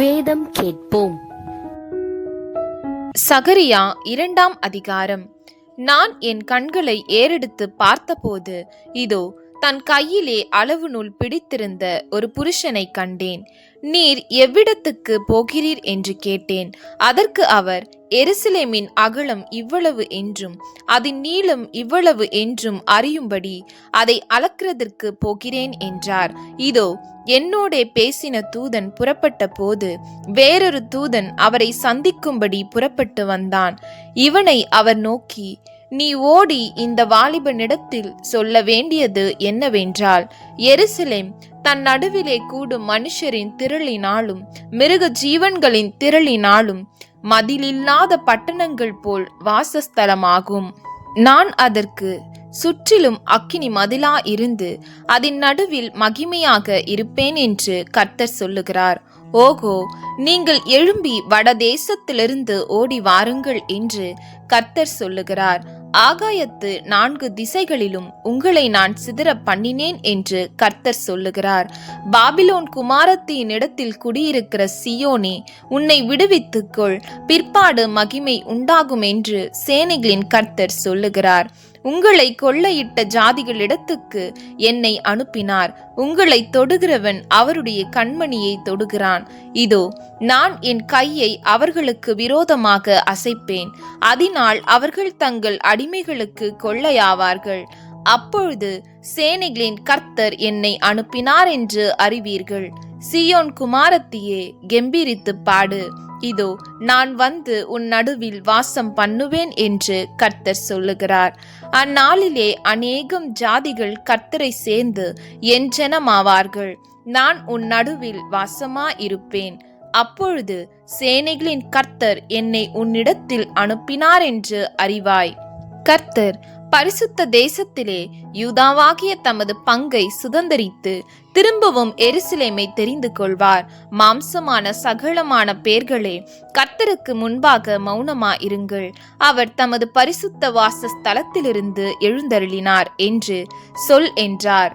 வேதம் கேட்போம். சகரியா இரண்டாம் அதிகாரம். நான் என் கண்களை ஏறெடுத்து பார்த்தபோது இதோ தன் கையிலே அளவு நூல் பிடித்திருந்த ஒரு புருஷனை கண்டேன். நீர் எவ்விடத்துக்கு போகிறீர் என்று கேட்டேன். அதற்கு அவர் எருசலேமின் அகலம் இவ்வளவு என்றும் அதன் நீளம் இவ்வளவு என்றும் அறியும்படி அதை அளக்கிறதற்கு போகிறேன் என்றார். இதோ என்னோடே பேசின தூதன் புறப்பட்ட போது வேறொரு தூதன் அவரை சந்திக்கும்படி புறப்பட்டு வந்தான். இவனை அவர் நோக்கி நீ ஓடி இந்த வாலிபனிடத்தில் சொல்ல வேண்டியது என்னவென்றால் எருசலேம் தன் நடுவிலே கூடும் மனுஷரின் திரளினாலும் மிருக ஜீவன்களின் திரளினாலும் மதிலில்லாத பட்டணங்கள் போல் வாசஸ்தலமாகும். நான் அதற்கு சுற்றிலும் அக்கினி மதிலா இருந்து அதன் நடுவில் மகிமையாக இருப்பேன் என்று கர்த்தர் சொல்லுகிறார். ஓகோ நீங்கள் எழும்பி வடதேசத்திலிருந்து ஓடி வாருங்கள் என்று கர்த்தர் சொல்லுகிறார். ஆகாயத்து நான்கு திசைகளிலும் உங்களை நான் சிதற பண்ணினேன் என்று கர்த்தர் சொல்லுகிறார். பாபிலோன் குமாரத்தின் இடத்தில் குடியிருக்கிற சியோனே உன்னை விடுவித்துக்கொள். பிற்பாடு மகிமை உண்டாகும் என்று சேனைகளின் கர்த்தர் சொல்லுகிறார். உங்களை கொள்ளையிட்ட ஜாதிகளிடத்துக்கு என்னை அனுப்பினார். உங்களை தொடுகிறவன் அவருடைய கண்மணியை தொடுகிறான். இதோ நான் என் கையை அவர்களுக்கு விரோதமாக அசைப்பேன். அதனால் அவர்கள் தங்கள் அடிமைகளுக்கு கொள்ளையாவார்கள். அப்பொழுது சேனைகளின் கர்த்தர் என்னை அனுப்பினார் என்று அறிவீர்கள். சியோன் குமாரத்தியே கெம்பீரித்து பாடு. இதோ நான் வந்து உன் நடுவில் வாசம் பண்ணுவேன் என்று கர்த்தர் சொல்லுகிறார். அந்நாளிலே அநேகம் ஜாதிகள் கர்த்தரை சேர்ந்து என் ஜனமாவார்கள். நான் உன் நடுவில் வாசமா இருப்பேன். அப்பொழுது சேனைகளின் கர்த்தர் என்னை உன்னிடத்தில் அனுப்பினார் என்று அறிவாய். கர்த்தர் பரிசுத்த தேசத்திலே யூதாவாகிய தமது பங்கை சுதந்தரித்து திரும்பவும் எருசலேமை தெரிந்து கொள்வார். மாம்சமான சகலமான பேர்களே கர்த்தருக்கு முன்பாக மௌனமா இருங்கள் அவர் தமது பரிசுத்த வாசஸ்தலத்திலிருந்து எழுந்தருளினார் என்று சொல் என்றார்.